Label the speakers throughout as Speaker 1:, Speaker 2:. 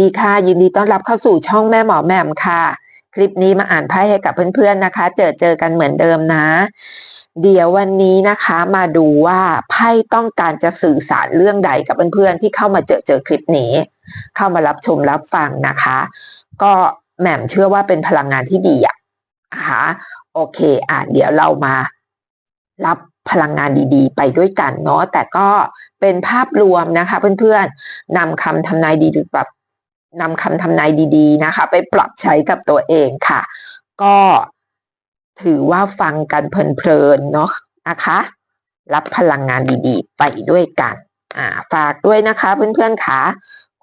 Speaker 1: ดีค่ะ ยินดีต้อนรับเข้าสู่ช่องแม่หมอแหม่มค่ะ คลิปนี้มาอ่านไพ่ให้กับเพื่อนๆนะคะ เจอเจอกันเหมือนเดิมนะ เดี๋ยววันนี้นะคะมาดูว่าไพ่ต้องการจะสื่อสารเรื่องใดกับเพื่อนๆที่เข้ามาเจอเจอคลิปนี้ เข้ามารับชมรับฟังนะคะ ก็แหม่มเชื่อว่าเป็นพลังงานที่ดีอะนะคะโอเคอะเดี๋ยวเรามารับพลังงานดีๆ ไปด้วยกันเนาะแต่ก็เป็นภาพรวมนะคะ เพื่อนๆนำคำทำนายดีๆแบบ นำคำทำนายดีๆนะคะ ไปปรับใช้กับตัวเองค่ะ ก็ถือว่าฟังกันเพลินๆเนาะนะคะ รับพลังงานดีๆ ไปด้วยกันอ่าฝากด้วยนะคะเพื่อนๆค่ะ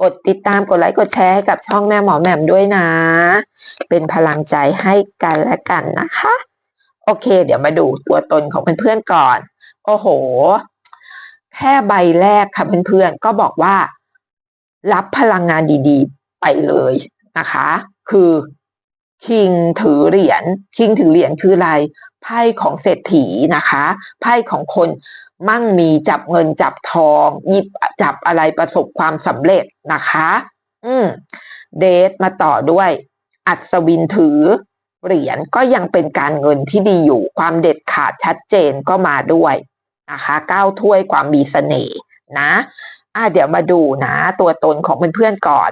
Speaker 1: กดติดตามกดไลค์กดแชร์ให้กับช่องแม่หมอแหม่มด้วยนะ เป็นพลังใจให้กันและกันนะคะ โอเค เดี๋ยวมาดูตัวตนของเพื่อนๆก่อน โอ้โห แค่ใบแรกค่ะเพื่อนๆก็บอกว่า รับพลังงานดีๆ ไปเลยนะคะ คือคิงถือเหรียญคิงถือเหรียญคืออะไรไพ่ของเศรษฐีนะคะไพ่ของคนมั่งมีจับเงินจับทองหยิบจับอะไรประสบความสำเร็จนะคะ อืมเดทมาต่อด้วย อัศวินถือเหรียญก็ยังเป็นการเงินที่ดีอยู่ความเด็ดขาดชัดเจนก็มาด้วยนะคะก้าวถ้วยความมีเสน่ห์นะอะเดี๋ยวมาดูนะ ตัวตนของเพื่อนๆก่อน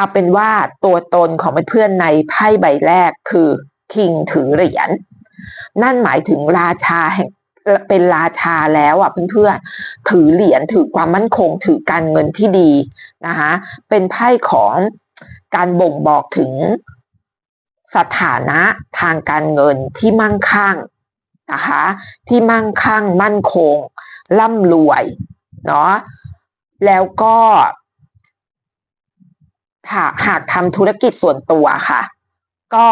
Speaker 1: เอาเป็นว่าตัวตนของเพื่อนในไพ่ใบแรกคือคิงถือเหรียญนั่นหมายถึงราชาแห่งเป็นราชาแล้วอะเพื่อนๆถือเหรียญถือความมั่นคงถือการเงินที่ดีนะคะเป็นไพ่ของการบ่งบอกถึงสถานะทางการเงินที่มั่งคั่งนะคะที่มั่งคั่งมั่นคงร่ำรวยเนาะแล้วก็ ถ้าหากทำธุรกิจส่วนตัวค่ะ ก็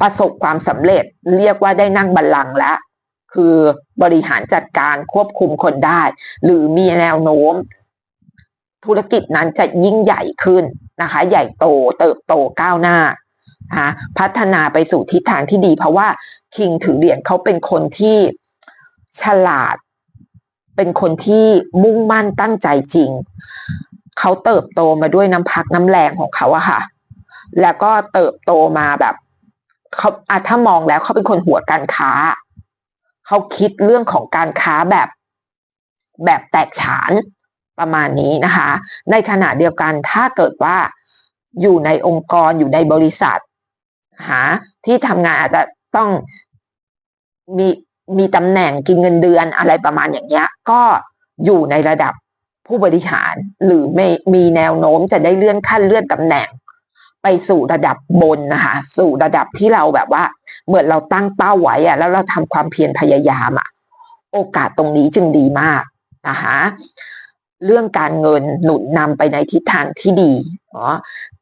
Speaker 1: ประสบความสำเร็จเรียกว่าได้นั่งบัลลังก์แล้ว คือบริหารจัดการควบคุมคนได้ หรือมีแนวโน้ม ธุรกิจนั้นจะยิ่งใหญ่ขึ้นนะคะ ใหญ่โตเติบโตก้าวหน้านะพัฒนาไปสู่ทิศทางที่ดี เพราะว่าคิงถือเหรียญเขาเป็นคนที่ฉลาด เป็นคนที่มุ่งมั่นตั้งใจจริง เขาเติบโตมาด้วยน้ำพักน้ำแรงของเขาอะค่ะ แล้วก็เติบโตมาแบบเขาอะถ้ามองแล้วเขาเป็นคนหัวการค้า เขาคิดเรื่องของการค้าแบบแบบแตกฉานประมาณนี้นะคะ ในขณะเดียวกันถ้าเกิดว่าอยู่ในองค์กรอยู่ในบริษัทหาที่ทำงานอาจจะต้องมีมีตำแหน่งกินเงินเดือนอะไรประมาณอย่างเงี้ย ก็อยู่ในระดับ ผู้บริหาร หรือไม่มีแนวโน้มจะได้เลื่อนขั้นเลื่อนตำแหน่ง ไปสู่ระดับบนนะคะ สู่ระดับที่เราแบบว่า เหมือนเราตั้งเป้าไว้อะแล้วเราทำความเพียรพยายามอะโอกาสตรงนี้จึงดีมากนะคะเรื่องการเงินหนุนนำไปในทิศทางที่ดีเนาะ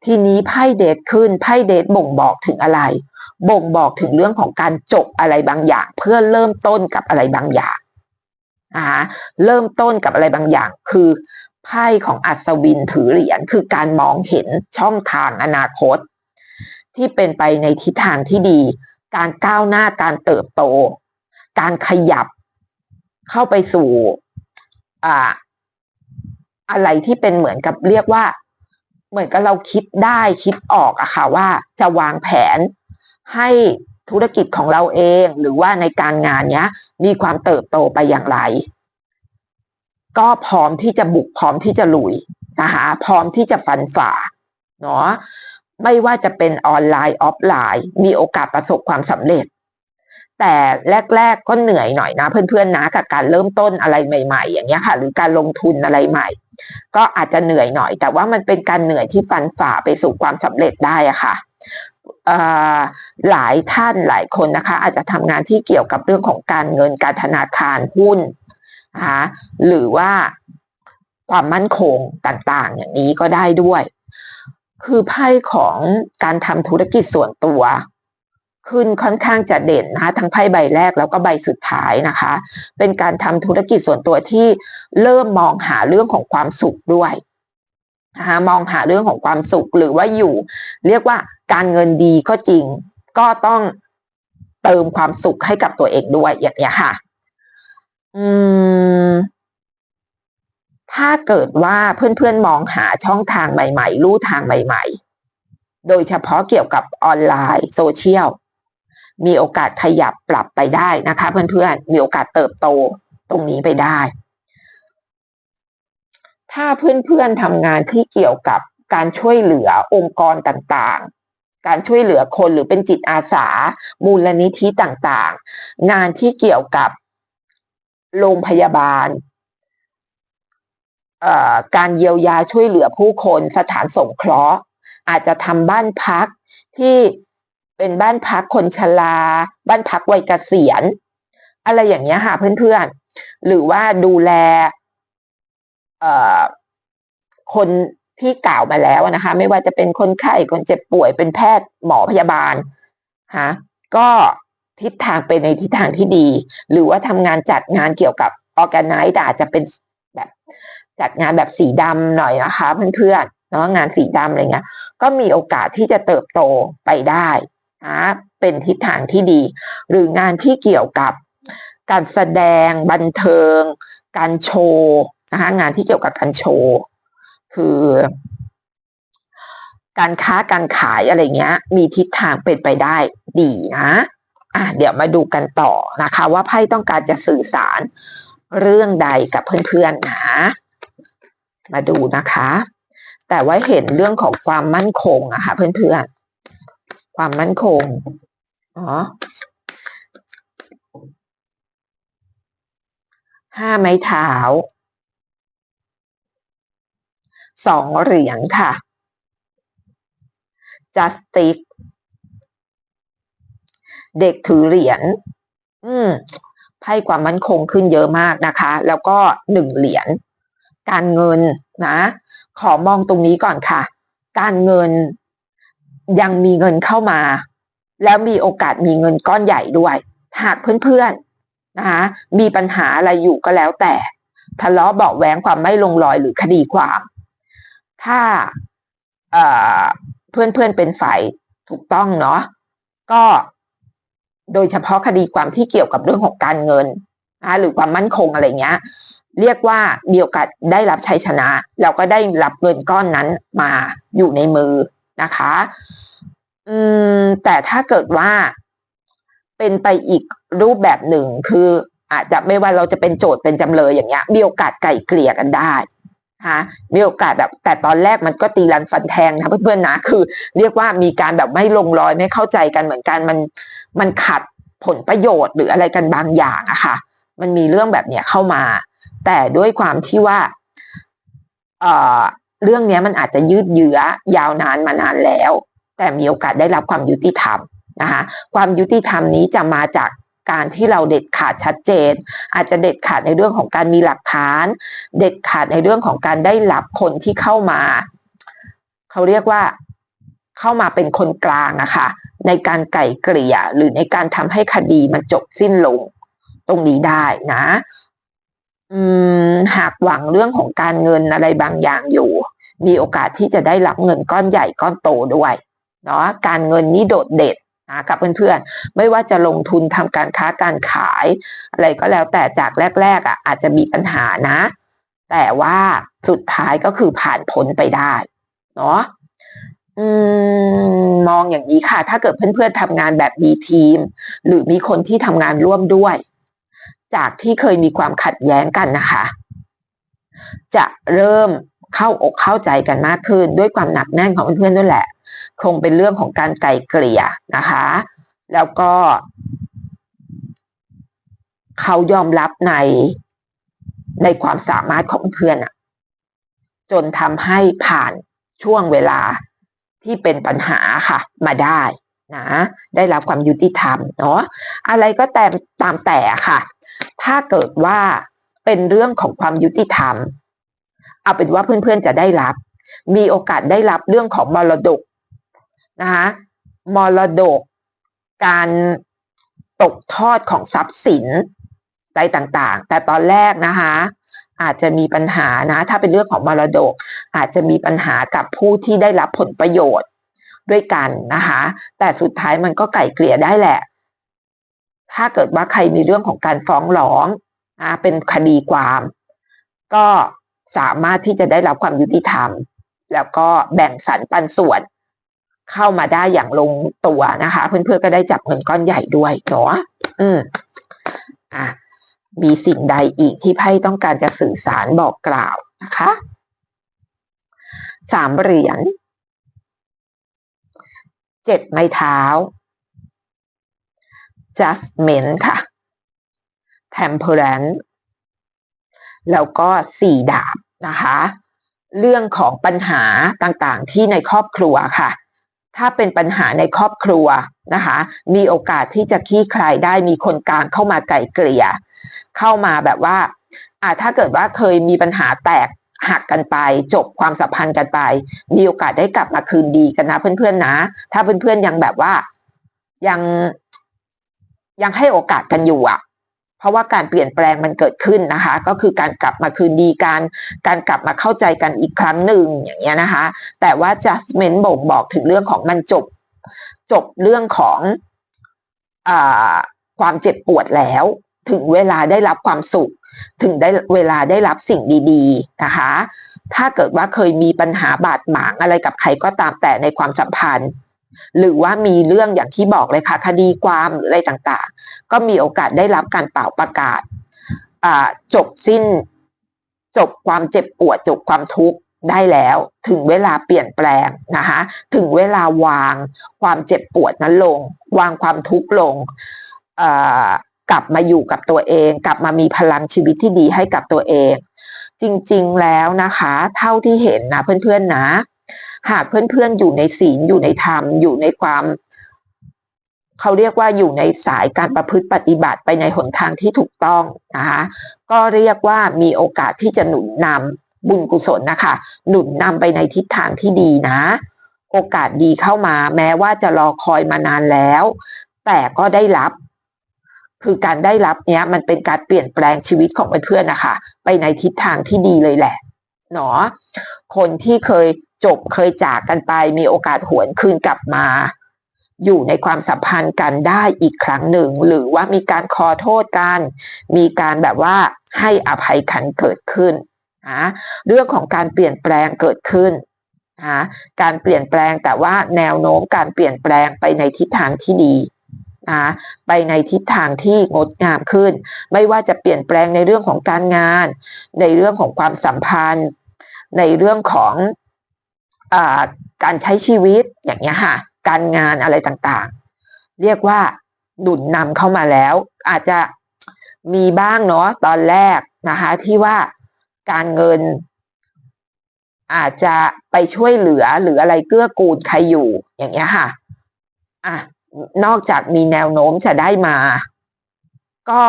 Speaker 1: ทีนี้ไพ่เดทขึ้นไพ่เดทบ่งบอกถึงอะไร บ่งบอกถึงเรื่องของการจบอะไรบางอย่าง เพื่อเริ่มต้นกับอะไรบางอย่าง นะคะเริ่มต้นกับอะไรบางอย่าง คือไพ่ของอัศวินถือเหรียญคือการมองเห็นช่องทางอนาคต ที่เป็นไปในทิศทางที่ดี การก้าวหน้าการเติบโต การขยับเข้าไปสู่อ่าอะไรที่เป็นเหมือนกับเรียกว่า เหมือนกับเราคิดได้คิดออกอะค่ะว่าจะวางแผนให้ ธุรกิจของเราเองหรือว่าในการงานเนี้ย มีความเติบโตไปอย่างไร ก็พร้อมที่จะบุกพร้อมที่จะลุยนะคะพร้อมที่จะฟันฝ่าเนาะไม่ว่าจะเป็นออนไลน์ออฟไลน์ มีโอกาสประสบความสำเร็จ แต่แรก ๆ ก็เหนื่อยหน่อยนะเพื่อนๆนะกับการเริ่มต้นอะไรใหม่ ๆ อย่างเงี้ยค่ะ หรือการลงทุนอะไรใหม่ ก็อาจจะเหนื่อยหน่อย แต่ว่ามันเป็นการเหนื่อยที่ฟันฝ่าไปสู่ความสำเร็จได้อะค่ะ หลายท่านหลายคนนะคะ อาจจะทำงานที่เกี่ยวกับเรื่องของการเงินการธนาคารหุ้นนะคะหรือว่าความมั่นคงต่างๆ อย่างนี้ก็ได้ด้วย คือไพ่ของการทำธุรกิจส่วนตัว ขึ้นค่อนข้างจะเด่นนะคะทั้งไพ่ใบแรกแล้วก็ใบสุดท้ายนะคะ เป็นการทำธุรกิจส่วนตัวที่เริ่มมองหาเรื่องของความสุขด้วย นะคะมองหาเรื่องของความสุขหรือว่าอยู่ เรียกว่าการเงินดีก็จริง ก็ต้องเติมความสุขให้กับตัวเองด้วยอย่างนี้ค่ะ อืม ถ้าเกิดว่าเพื่อนๆมองหาช่องทางใหม่ๆลู่ทางใหม่ๆ โดยเฉพาะเกี่ยวกับออนไลน์โซเชียลมีโอกาสขยับปรับไปได้นะคะ เพื่อนๆมีโอกาสเติบโตตรงนี้ไปได้ ถ้าเพื่อนๆทำงานที่เกี่ยวกับการช่วยเหลือองค์กรต่างๆ การช่วยเหลือคนหรือเป็นจิตอาสา มูลนิธิต่างๆ งานที่เกี่ยวกับโรงพยาบาล การเยียวยาช่วยเหลือผู้คนสถานสงเคราะห์ อาจจะทำบ้านพักที่เป็นบ้านพักคนชรา บ้านพักวัยเกษียณ อะไรอย่างเงี้ยค่ะเพื่อนๆ หรือว่าดูแล คนที่กล่าวมาแล้วนะคะ ไม่ว่าจะเป็นคนไข้คนเจ็บป่วยเป็นแพทย์หมอพยาบาลฮะก็ทิศทางไปในทิศทางที่ดี หรือว่าทำงานจัดงานเกี่ยวกับออแกไนซ์อาจจะเป็นแบบจัดงานแบบสีดำหน่อยนะคะ เพื่อนๆเนาะงานสีดำอะไรเงี้ย ก็มีโอกาสที่จะเติบโตไปได้นะเป็นทิศทางที่ดี หรืองานที่เกี่ยวกับการแสดงบันเทิง การโชว์ นะคะงานที่เกี่ยวกับการโชว์คือ การค้าการขายอะไรเงี้ย มีทิศทางเป็นไปได้ดีนะอะเดี๋ยวมาดูกันต่อนะคะ ว่าไพ่ต้องการจะสื่อสารเรื่องใดกับเพื่อนๆนะมาดูนะคะ แต่ว่าเห็นเรื่องของความมั่นคงอะค่ะเพื่อนๆ ความมั่นคงอ๋อห้าไม้เท้า สองเหรียญค่ะ justice เด็กถือเหรียญ อืมไพ่ความมั่นคงขึ้นเยอะมากนะคะ แล้วก็หนึ่งเหรียญ การเงินนะ ขอมองตรงนี้ก่อนค่ะ การเงินยังมีเงินเข้ามา แล้วมีโอกาสมีเงินก้อนใหญ่ด้วย หากเพื่อนๆนะคะมีปัญหาอะไรอยู่ก็แล้วแต่ ทะเลาะเบาแหวงความไม่ลงรอยหรือคดีความ ถ้าเพื่อนเพื่อนเป็นฝ่ายถูกต้องเนาะก็โดยเฉพาะคดีความที่เกี่ยวกับเรื่องของการเงินนะหรือความมั่นคงอะไรเงี้ย เรียกว่ามีโอกาสได้รับชัยชนะแล้วก็ได้รับเงินก้อนนั้นมาอยู่ในมือนะคะ อืม แต่ถ้าเกิดว่าเป็นไปอีกรูปแบบหนึ่งคืออาจจะไม่ว่าเราจะเป็นโจทย์เป็นจำเลยอย่างเงี้ยมีโอกาสไก่เกลี่ยกันได้ คะมีโอกาสแบบแต่ตอนแรกมันก็ตีรันฟันแทงนะเพื่อนๆนะคือ เรียกว่ามีการแบบไม่ลงรอยไม่เข้าใจกันเหมือนกันมันมันขัดผลประโยชน์หรืออะไรกันบางอย่างอะค่ะ มันมีเรื่องแบบเนี้ยเข้ามา แต่ด้วยความที่ว่าเอ่อเรื่องนี้มันอาจจะยืดเยื้อยาวนานมานานแล้ว แต่มีโอกาสได้รับความยุติธรรมนะคะความยุติธรรมนี้จะมาจาก การที่เราเด็ดขาดชัดเจน อาจจะเด็ดขาดในเรื่องของการมีหลักฐาน เด็ดขาดในเรื่องของการได้รับคนที่เข้ามา เขาเรียกว่าเข้ามาเป็นคนกลางนะคะในการไก่เกลี่ยหรือในการทำให้คดีมันจบสิ้นลง ตรงนี้ได้นะหากหวังเรื่องของการเงินอะไรบางอย่างอยู่ มีโอกาสที่จะได้รับเงินก้อนใหญ่ก้อนโตด้วยเนาะการเงินนี้โดดเด่น นะกับเพื่อนๆ ไม่ว่าจะลงทุนทำการค้าการขาย อะไรก็แล้วแต่จากแรกๆอะอาจจะมีปัญหานะ แต่ว่าสุดท้ายก็คือผ่านพ้นไปได้เนาะอมมองอย่างนี้ค่ะ ถ้าเกิดเพื่อนๆทำงานแบบมีทีม หรือมีคนที่ทำงานร่วมด้วย จากที่เคยมีความขัดแย้งกันนะคะ จะเริ่มเข้าอกเข้าใจกันมากขึ้น ด้วยความหนักแน่นของเพื่อนๆด้วยแหละ คงเป็นเรื่องของการไกลเกลี่ยนะคะ แล้วก็ เขายอมรับในในความสามารถของเพื่อนอะจนทำให้ผ่านช่วงเวลาที่เป็นปัญหาค่ะ มาได้นะได้รับความยุติธรรมเนาะอะไรก็แต่ตามแต่ค่ะ ถ้าเกิดว่าเป็นเรื่องของความยุติธรรม เอาเป็นว่าเพื่อนๆจะได้รับ มีโอกาสได้รับเรื่องของมรดก นะคะมรดก การตกทอดของทรัพย์สินอะไรต่างๆ แต่ตอนแรกนะคะอาจจะมีปัญหานะ ถ้าเป็นเรื่องของมรดก อาจจะมีปัญหากับผู้ที่ได้รับผลประโยชน์ด้วยกันนะคะ แต่สุดท้ายมันก็ไก่เกลี่ยได้แหละ ถ้าเกิดว่าใครมีเรื่องของการฟ้องร้องนะเป็นคดีความ ก็สามารถที่จะได้รับความยุติธรรม แล้วก็แบ่งสรรปันส่วน เข้ามาได้อย่างลงตัวนะคะ เพื่อนๆก็ได้จับเงินก้อนใหญ่ด้วยเนาะอืมอะมีสิ่งใดอีกที่ไพ่ต้องการจะสื่อสารบอกกล่าวนะคะสามเหรียญเจ็ดไม้เท้า judgment ค่ะ temperance แล้วก็สี่ดาบนะคะ เรื่องของปัญหาต่างๆที่ในครอบครัวค่ะ ถ้าเป็นปัญหาในครอบครัวนะคะ มีโอกาสที่จะคลี่คลายได้มีคนกลางเข้ามาไก่เกลี่ย เข้ามาแบบว่าอ่าถ้าเกิดว่าเคยมีปัญหาแตกหักกันไป จบความสัมพันธ์กันไป มีโอกาสได้กลับมาคืนดีกันนะ เพื่อนๆนะ ถ้าเพื่อนๆยังแบบว่ายังยังให้โอกาสกันอยู่อะ เพราะว่าการเปลี่ยนแปลงมันเกิดขึ้นนะคะ ก็คือการกลับมาคืนดีการการกลับมาเข้าใจกันอีกครั้งหนึ่งอย่างเงี้ยนะคะ แต่ว่า judgment บ่งบอกถึงเรื่องของมันจบ จบเรื่องของอความเจ็บปวดแล้ว ถึงเวลาได้รับความสุข ถึงได้เวลาได้รับสิ่งดีๆนะคะ ถ้าเกิดว่าเคยมีปัญหาบาดหมางอะไรกับใครก็ตามแต่ในความสัมพันธ์ หรือว่ามีเรื่องอย่างที่บอกเลยค่ะ คดีความหรืออะไรต่างๆ ก็มีโอกาสได้รับการเป่าประกาศจบสิ้น จบความเจ็บปวดจบความทุกข์ได้แล้วถึงเวลาเปลี่ยนแปลงนะคะถึงเวลาวางความเจ็บปวดนั้นลง วางความทุกข์ลงกลับมาอยู่กับตัวเอง กลับมามีพลังชีวิตที่ดีให้กับตัวเอง จริงๆแล้วนะคะ เท่าที่เห็นนะเพื่อนๆนะ หากเพื่อนๆอยู่ในศีลอยู่ในธรรมอยู่ในความเขาเรียกว่าอยู่ในสายการประพฤติปฏิบัติไปในหนทางที่ถูกต้องนะคะก็เรียกว่ามีโอกาสที่จะหนุนนำบุญกุศลนะคะ หนุนนำไปในทิศทางที่ดีนะ โอกาสดีเข้ามา แม้ว่าจะรอคอยมานานแล้ว แต่ก็ได้รับ คือการได้รับเนี้ยมันเป็นการเปลี่ยนแปลงชีวิตของเพื่อนๆนะคะ ไปในทิศทางที่ดีเลยแหละ เนาะคนที่เคยจบเคยจากกันไปมีโอกาสหวนคืนกลับมา อยู่ในความสัมพันธ์กันได้อีกครั้งหนึ่ง หรือว่ามีการขอโทษกัน มีการแบบว่าให้อภัยขันเกิดขึ้นนะเรื่องของการเปลี่ยนแปลงเกิดขึ้นนะการเปลี่ยนแปลงแต่ว่าแนวโน้มการเปลี่ยนแปลงไปในทิศทางที่ดีนะไปในทิศทางที่งดงามขึ้น ไม่ว่าจะเปลี่ยนแปลงในเรื่องของการงาน ในเรื่องของความสัมพันธ์ ในเรื่องของอการใช้ชีวิตอย่างเงี้ยค่ะ การงานอะไรต่างๆ เรียกว่าหนุนนำเข้ามาแล้ว อาจจะมีบ้างเนาะตอนแรกนะคะ ที่ว่าการเงิน อาจจะไปช่วยเหลือหรืออะไรเกื้อกูลใครอยู่อย่างเงี้ยค่ะอะนอกจากมีแนวโน้มจะได้มา ก็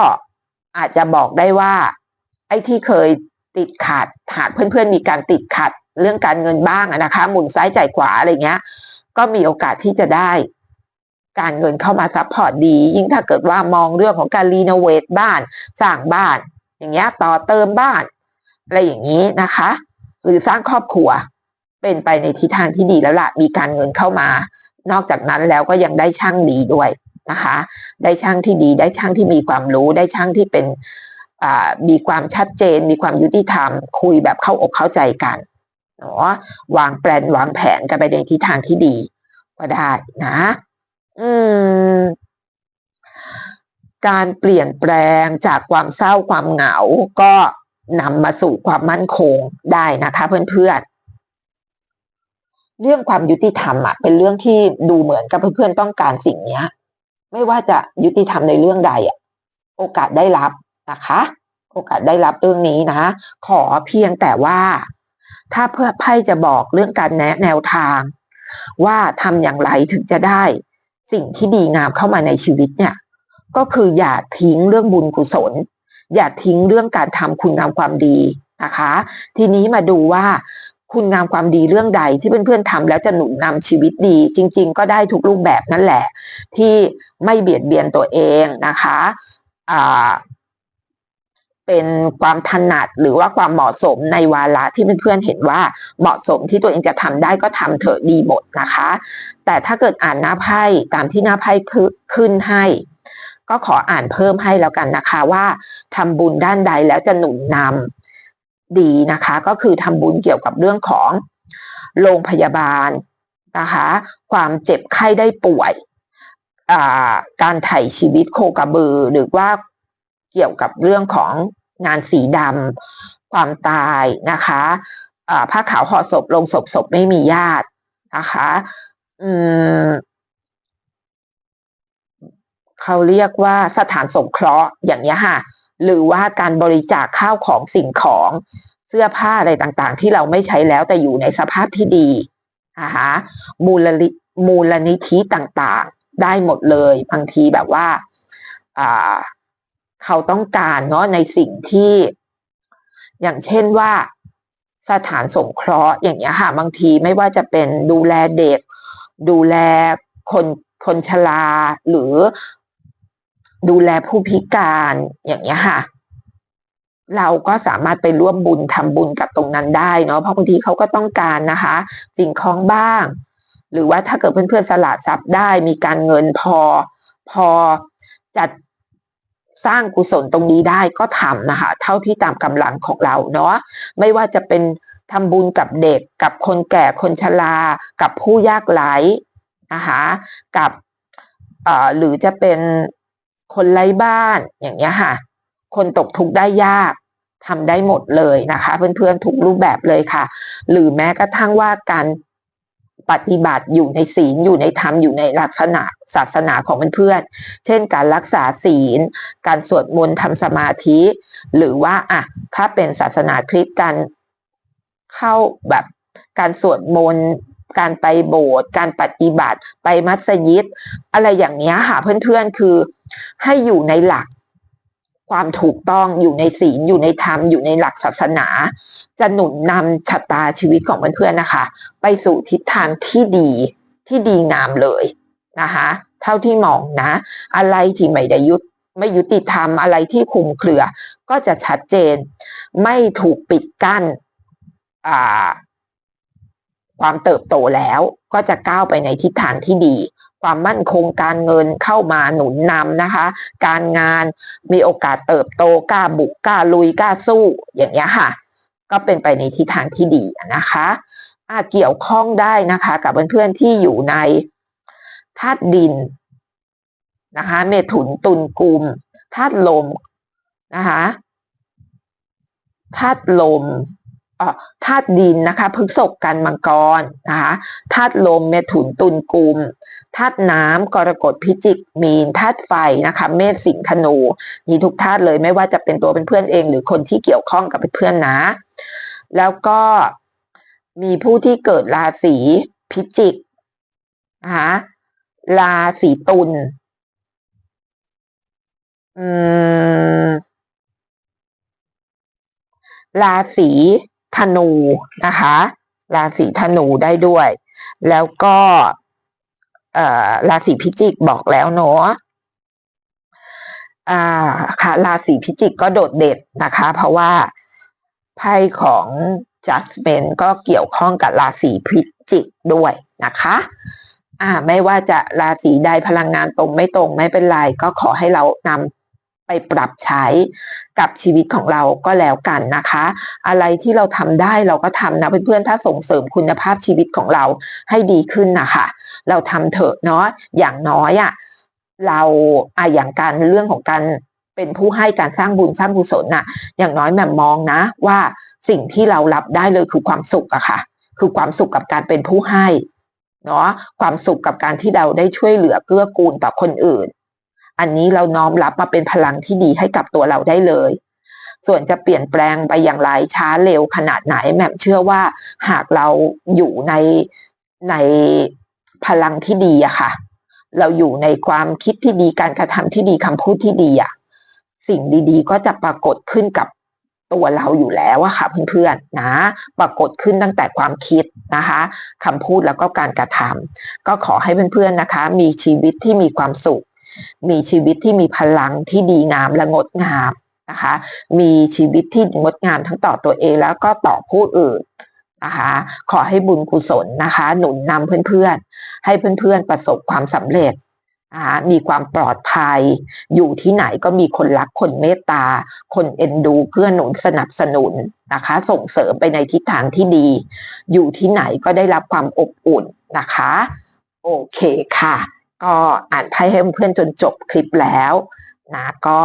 Speaker 1: อาจจะบอกได้ว่า ไอ้ที่เคย ติดขัด หากเพื่อนๆมีการติดขัดเรื่องการเงินบ้างนะคะ หมุนซ้ายจ่ายขวาอะไรเงี้ย ก็มีโอกาสที่จะได้การเงินเข้ามาซัพพอร์ตดี ยิ่งถ้าเกิดว่ามองเรื่องของการรีโนเวทบ้านสร้างบ้าน อย่างเงี้ยต่อเติมบ้าน อะไรอย่างนี้นะคะ หรือสร้างครอบครัวเป็นไปในทิศทางที่ดีแล้วล่ะมีการเงินเข้ามา นอกจากนั้นแล้วก็ยังได้ช่างดีด้วยนะคะ ได้ช่างที่ดี ได้ช่างที่มีความรู้ ได้ช่างที่เป็น มีความชัดเจน มีความยุติธรรม คุยแบบเข้าอกเข้าใจกันเนาะวางแปลนวางแผนกันไปในทิศทางที่ดี ก็ได้นะ อืม การเปลี่ยนแปลงจากความเศร้าความเหงา ก็นำมาสู่ความมั่นคงได้นะคะเพื่อนๆ เรื่องความยุติธรรมอะเป็นเรื่องที่ดูเหมือนกับเพื่อนๆต้องการสิ่งเนี้ย ไม่ว่าจะยุติธรรมในเรื่องใดอะโอกาสได้รับ นะคะ โอกาสได้รับเรื่องนี้นะ ขอเพียงแต่ว่า ถ้าเพื่อไพ่จะบอกเรื่องการแนะแนวทาง ว่าทำอย่างไรถึงจะได้ สิ่งที่ดีงามเข้ามาในชีวิตเนี่ย ก็คืออย่าทิ้งเรื่องบุญกุศล อย่าทิ้งเรื่องการทำคุณงามความดีนะคะ ทีนี้มาดูว่าคุณงามความดีเรื่องใดที่เพื่อนๆทำแล้วจะหนุนนำชีวิตดี จริง ๆ ก็ได้ทุกรูปแบบนั่นแหละ ที่ไม่เบียดเบียนตัวเองนะคะอ่า เป็นความถนัดหรือว่าความเหมาะสมในวาระที่เพื่อนๆเห็นว่าเหมาะสมที่ตัวเองจะทำได้ก็ทำเถอะดีหมดนะคะ แต่ถ้าเกิดอ่านหน้าไพ่ตามที่หน้าไพ่ขึ้นให้ ก็ขออ่านเพิ่มให้แล้วกันนะคะว่าทำบุญด้านใดแล้วจะหนุนนดีนะคะ ก็คือทำบุญเกี่ยวกับเรื่องของโรงพยาบาลนะคะ ความเจ็บไข้ได้ป่วยการไถ่ชีวิตโคกระบือหรือว่า เกี่ยวกับเรื่องของงานสีดำความตายนะคะผ้าขาวห่อศพลงศพศพไม่มีญาตินะคะอืมเขาเรียกว่าสถานสงเคราะห์อย่างนี้ค่ะ หรือว่าการบริจาคข้าวของสิ่งของเสื้อผ้าอะไรต่างๆ ที่เราไม่ใช้แล้วแต่อยู่ในสภาพที่ดีนะคะมูลนิมูลนิธิต่างๆ ได้หมดเลย บางทีแบบว่า เขาต้องการเนาะในสิ่งที่ อย่างเช่นว่าสถานสงเคราะห์อย่างเงี้ยค่ะบางทีไม่ว่าจะเป็นดูแลเด็ก ดูแลคนคนชราหรือดูแลผู้พิการอย่างเงี้ยค่ะ เราก็สามารถไปร่วมบุญทำบุญกับตรงนั้นได้เนาะเพราะบางทีเขาก็ต้องการนะคะ สิ่งของบ้าง หรือว่าถ้าเกิดเพื่อนๆสละทรัพย์ได้มีการเงินพอพอจัด สร้างกุศลตรงนี้ได้ก็ทำนะคะ เท่าที่ตามกำลังของเราเนาะไม่ว่าจะเป็นทำบุญกับเด็กกับคนแก่คนชรา กับผู้ยากไร้นะคะกับเอ่อหรือจะเป็นคนไร้บ้านอย่างเงี้ยค่ะ คนตกทุกข์ได้ยากทำได้หมดเลยนะคะ เพื่อนๆทุกรูปแบบเลยค่ะ หรือแม้กระทั่งว่าการ ปฏิบัติอยู่ในศีลอยู่ในธรรมอยู่ในลักษณะศาสนาของเพื่อนเช่น การรักษาศีล การสวดมนต์ทำสมาธิ หรือว่าอะถ้าเป็นศาสนาคริสต์การเข้าแบบการสวดมนต์การไปโบสถ์การปฏิบัติ ไปมัสยิด อะไรอย่างเนี้ยค่ะเพื่อนๆคือให้อยู่ในหลัก ความถูกต้องอยู่ในศีลอยู่ในธรรมอยู่ในหลักศาสนา จะหนุนนำชะตาชีวิตของเพื่อนๆนะคะ ไปสู่ทิศทางที่ดีที่ดีงามเลยนะคะ เท่าที่มองนะ อะไรที่ไม่ได้ยุติไม่ยุติธรรมอะไรที่คุมเครือ ก็จะชัดเจน ไม่ถูกปิดกั้นความเติบโตแล้วก็จะก้าวไปในทิศทางที่ดี ความมั่นคงการเงินเข้ามาหนุนนำนะคะ การงานมีโอกาสเติบโตกล้าบุกกล้าลุยกล้าสู้ อย่างเงี้ยค่ะ ก็เป็นไปในทิศทางที่ดีนะคะอาเกี่ยวข้องได้นะคะ กับเพื่อนๆที่อยู่ในธาตุดินนะคะ เมถุนตุลกุมธาตุลมนะคะธาตุลมธาตุดินนะคะพฤกษกกันมังกรนะคะธาตุลมเมถุนตุลกุม ธาตุน้ำกรกฎพิจิก มีนธาตุไฟนะคะเมษสิงธนูมีทุกธาตุเลยไม่ว่าจะเป็นตัวเป็นเพื่อนเอง หรือคนที่เกี่ยวข้องกับเพื่อนนะ แล้วก็มีผู้ที่เกิดราศีพิจิกนะคะราศีตุลอืมราศีธนูนะคะ ราศีธนูได้ด้วย แล้วก็ ราศีพิจิกบอกแล้วเนาะอ่าค่ะราศีพิจิกก็โดดเด่นนะคะ เพราะว่าไพ่ของ judgment ก็เกี่ยวข้องกับราศีพิจิกด้วยนะคะอ่าไม่ว่าจะราศีใดพลังงานตรงไม่ตรงไม่เป็นไรก็ขอให้เรานำ ปปรับใช้กับชีวิตของเราก็แล้วกันนะคะ อะไรที่เราทำได้เราก็ทำนะเพื่อนๆถ้าส่งเสริมคุณภาพชีวิตของเราให้ดีขึ้นนะคะเราทำเถอะเนาะอย่างน้อยอะ่ะเราอะอย่างการเรื่องของการเป็นผู้ให้การสร้างบุญสร้างกุศลน่ะ อย่างน้อยแม่มองนะ ว่าสิ่งที่เรารับได้เลยคือความสุขอะค่ะ คือความสุขกับการเป็นผู้ให้เนาะความสุขกับการที่เราได้ช่วยเหลือเกื้อกูลต่อคนอื่น อันนี้เราน้อมรับมาเป็นพลังที่ดีให้กับตัวเราได้เลย ส่วนจะเปลี่ยนแปลงไปอย่างไรช้าเร็วขนาดไหนแม่เชื่อว่าหากเราอยู่ในในพลังที่ดีอะค่ะ เราอยู่ในความคิดที่ดีการกระทำที่ดีคำพูดที่ดีอะสิ่งดีๆ ก็จะปรากฏขึ้นกับตัวเราอยู่แล้วอะค่ะเพื่อนๆนะปรากฏขึ้นตั้งแต่ความคิดนะคะคำพูดแล้วก็การกระทำก็ขอให้เพื่อนๆนะคะ มีชีวิตที่มีความสุข มีชีวิตที่มีพลังที่ดีงามและงดงามนะคะ มีชีวิตที่งดงามทั้งต่อตัวเองแล้วก็ต่อผู้อื่นนะคะขอให้บุญกุศลนะคะ หนุนนำเพื่อนๆ ให้เพื่อนๆประสบความสำเร็จมีความปลอดภัย อยู่ที่ไหนก็มีคนรักคนเมตตา คนเอ็นดูเกื้อหนุนสนับสนุนนะคะ ส่งเสริมไปในทิศทางที่ดี อยู่ที่ไหนก็ได้รับความอบอุ่นนะคะ โอเคค่ะ ก็อ่านไพ่ให้เพื่อนจนจบคลิปแล้วนะก็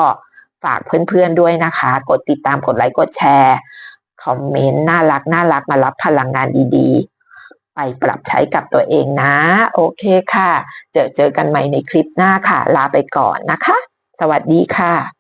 Speaker 1: ฝากเพื่อนๆด้วยนะคะ กดติดตามกดไลค์กดแชร์คอมเมนต์น่ารักน่ารักมารับพลังงานดีๆ ไปปรับใช้กับตัวเองนะ โอเคค่ะ เจอเจอกันใหม่ในคลิปหน้าค่ะ ลาไปก่อนนะคะ สวัสดีค่ะ